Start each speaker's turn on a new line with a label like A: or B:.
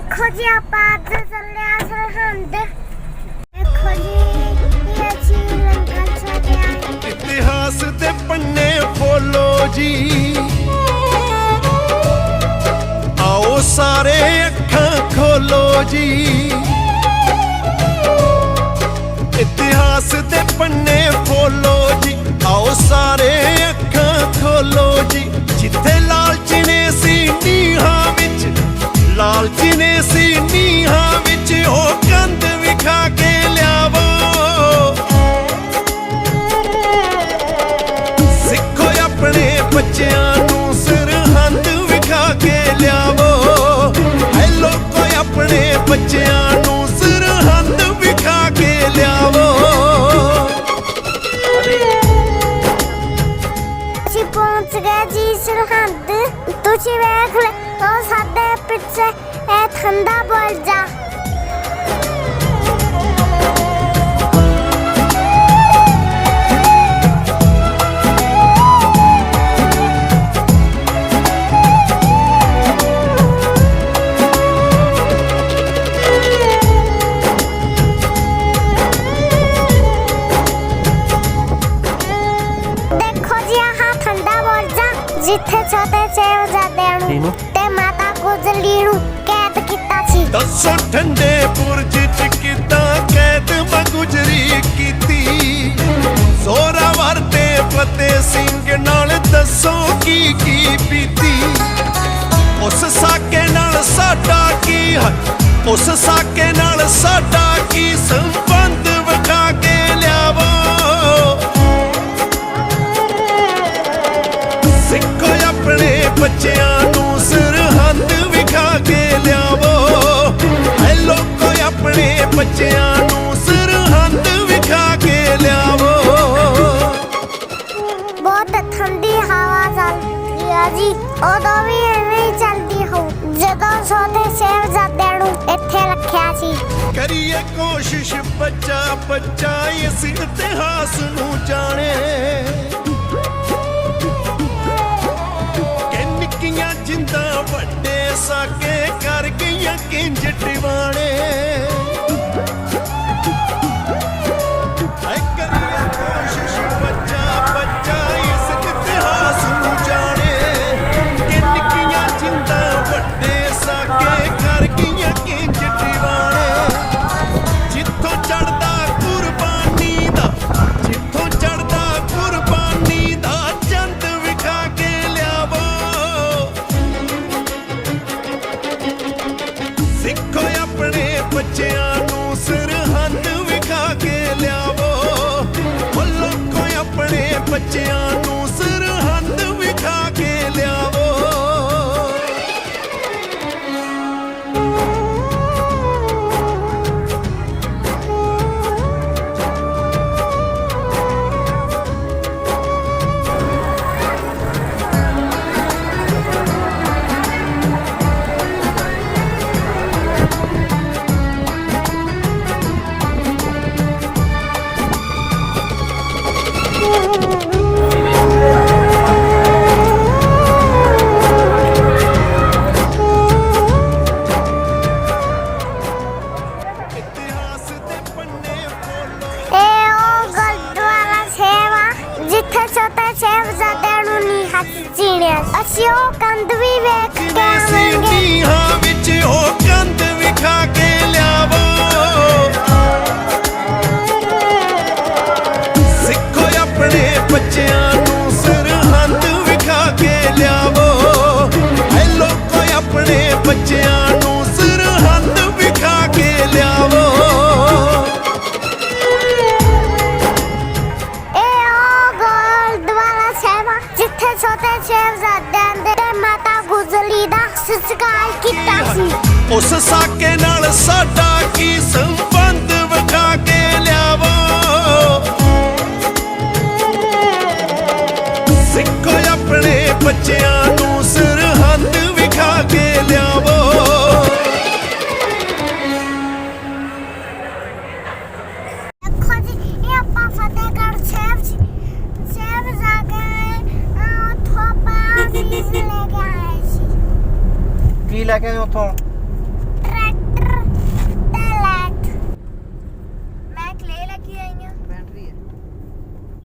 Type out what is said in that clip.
A: ਦੇਖੋ ਜੀ ਆਪਾਂ ਅੱਜ ਚੱਲੇ ਆ ਸਰਹੰਦ। ਦੇਖੋ ਜੀ ਇਹ ਅਸੀਂ ਲੰਕਾ ਚੱਲੇ ਆ
B: ਇਤਿਹਾਸ ਦੇ ਪੰਨੇ ਫੋਲੋ ਜੀ। ਆਓ ਸਾਰੇ ਅੱਖਾਂ ਖੋਲੋ ਜੀ। ਇਤਿਹਾਸ ਦੇ ਪੰਨੇ ਫੋਲੋ ਜੀ। ਆਓ ਸਾਰੇ ਅੱਖਾਂ ਖੋਲੋ ਜੀ। ਜਿੱਥੇ ਲਾਲਚ ਨੇ ਸੀ ਨੀਹਾਂ ਵਿੱਚ, ਲਾਲਚ ਨੇ
A: ਤੁਸੀਂ ਵੇਖ ਲੈ ਉਹ ਸਾਡੇ ਪਿੱਛੇ ਇਹ ਠੰਡਾ ਬੋਲ ਛੋਟੇ ਸਾਹਿਬਜ਼ਾਦਿਆਂ ਨੂੰ ਤੇ ਮਾਤਾ ਗੁਜਰੀ ਨੂੰ ਕੈਦ ਕੀਤਾ ਸੀ।
B: ਦੱਸੋ ਠੰਡੇ ਬੁਰਜ ਚ ਕਿਦਾਂ ਕੈਦ ਮਗੁਜਰੀ ਕੀਤੀ। ਜ਼ੋਰਾਵਰ ਤੇ ਫਤਿਹ ਸਿੰਘ ਨਾਲ ਦੱਸੋ ਕੀ ਕੀ ਬੀਤੀ। ਉਸ ਸਾਕੇ ਨਾਲ ਸਾਡਾ ਕੀ ਹੈ ਉਸ ਸਾਕੇ ਨਾਲ ਸਾਡਾ ਸਿੱਖੋ ਆਪਣੇ ਬੱਚਿਆਂ ਨੂੰ ਸਰਹੰਦ ਵਿਖਾ ਕੇ ਲਿਆਵੋ। ਐ ਲੋਕੋ ਆਪਣੇ ਬੱਚਿਆਂ ਨੂੰ ਸਰਹੰਦ ਵਿਖਾ ਕੇ ਲਿਆਵੋ।
A: ਬਹੁਤ ਠੰਡੀ ਹਵਾ ਚੱਲਦੀ ਆ ਜੀ। ਉਦੋਂ ਵੀ ਐਵੇਂ ਹੀ ਚੱਲਦੀ ਹੋ ਜਦੋਂ ਛੋਟੇ ਸਾਹਿਬਜ਼ਾਦਿਆਂ ਨੂੰ ਇੱਥੇ ਰੱਖਿਆ ਸੀ।
B: ਕਰੀਏ ਕੋਸ਼ਿਸ਼ ਬੱਚਾ ਬੱਚਾ ਇਸ ਇਤਿਹਾਸ ਨੂੰ ਜਾਣੇ। ਵੱਡੇ ਸਾਕੇ ਕਰ ਗਈਆਂ ਕਿੰਜ ਟਿਵਾਣੇ। ਐ ਕਰੀਏ ਕੋਸ਼ਿਸ਼ ਬੱਚਾ ਬੱਚਾ, ਇਸ ਇਤਿਹਾਸ ਨੂੰ ਜਾਣੇ। ਕਿ ਨਿੱਕੀਆਂ ਜਿੰਦਾ ਵੱਡੇ ਬੱਚਿਆਂ ਨੂੰ
A: ਨੀਹਾਂ 'ਚ ਚੀਣਿਆ ਸੀ। ਅਸੀਂ ਉਹ ਕੰਧ ਵੀ ਵੇਖ ਕੇ
B: ਜਿਵੇਂ ਸੀ
A: ਆਵਾਂਗੇ।
B: ਨੀਹਾਂ ਵਿੱਚ ਉਹ ਕੰਧ ਵਿਖਾ ਕੇ ਲਿਆਵੋ। ਸਿੱਖੋ ਆਪਣੇ ਬੱਚਿਆਂ ਨੂੰ ਸਰਹੰਦ ਵਿਖਾ ਕੇ ਲਿਆਵੋ। ਐ ਲੋਕੋ ਆਪਣੇ ਬੱਚਿਆਂ
A: ਉਸ ਸਾਕੇ ਨਾਲ ਸਾਡਾ ਕੀ ਸੰਬੰਧ ਵਿਖਾ ਕੇ ਲਿਆਵਾ? ਸਿੱਖੋ ਆਪਣੇ
B: ਬੱਚਿਆਂ ਨੂੰ ਸਰਹੰਦ ਵਿਖਾ ਕੇ ਲਿਆਵੋ। ਫਤਿਹਗੜ੍ਹ ਕੀ ਲੈ ਕੇ ਆਏ ਉੱਥੋਂ?